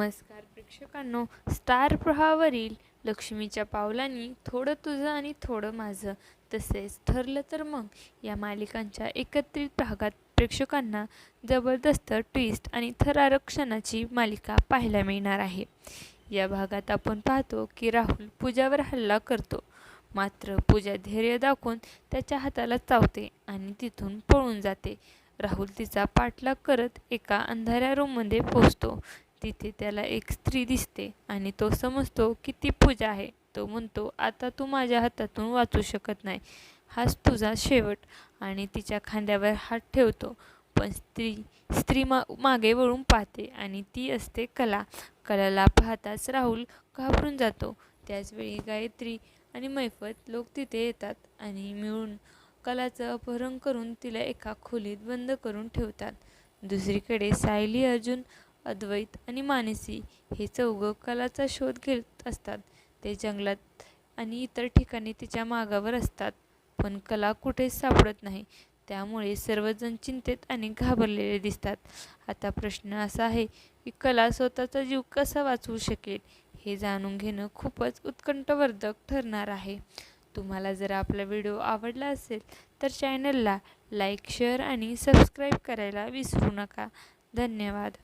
नमस्कार प्रेक्षकांनो. स्टार प्रहावरील लक्ष्मीच्या पावलांनी थोडं तुझं आणि थोडं माझं. तसेच ठरलं तर मग या मालिकांच्या एकत्रित भागात प्रेक्षकांना जबरदस्त ट्विस्ट आणि थरारक्षणाची मालिका पाहायला मिळणार आहे. या भागात आपण पाहतो की राहुल पूजावर हल्ला करतो. मात्र पूजा धैर्य दाखवून त्याच्या हाताला चावते आणि तिथून पळून जाते. राहुल तिचा पाठलाग करत एका अंधाऱ्या रूममध्ये पोचतो तिथे त्याला एक स्त्री दिसते आणि तो समजतो की ती पूजा आहे. तो म्हणतो आता तू माझ्या हातातून वाचू शकत नाही. हाच तुझा शेवट. आणि तिच्या खांद्यावर हात ठेवतो. पण स्त्री स्त्री मा मागे वळून पाहते आणि ती असते कला. कलाला पाहताच राहुल घाबरून जातो. त्याचवेळी गायत्री आणि मैफत लोक तिथे येतात आणि मिळून कलाचं अपहरण करून तिला एका खोलीत बंद करून ठेवतात. दुसरीकडे सायली अर्जुन अद्वैत आणि मानसी हे चौघं कलाचा शोध घेत असतात. ते जंगलात आणि इतर ठिकाणी तिच्या मागावर असतात. पण कला कुठेच सापडत नाही. त्यामुळे सर्वजण चिंतेत आणि घाबरलेले दिसतात. आता प्रश्न असा आहे की कला स्वतःचा जीव कसा वाचवू शकेल हे जाणून घेणं खूपच उत्कंठवर्धक ठरणार आहे. तुम्हाला जर आपला व्हिडिओ आवडला असेल तर चॅनलला लाईक शेअर आणि सबस्क्राईब करायला विसरू नका. धन्यवाद.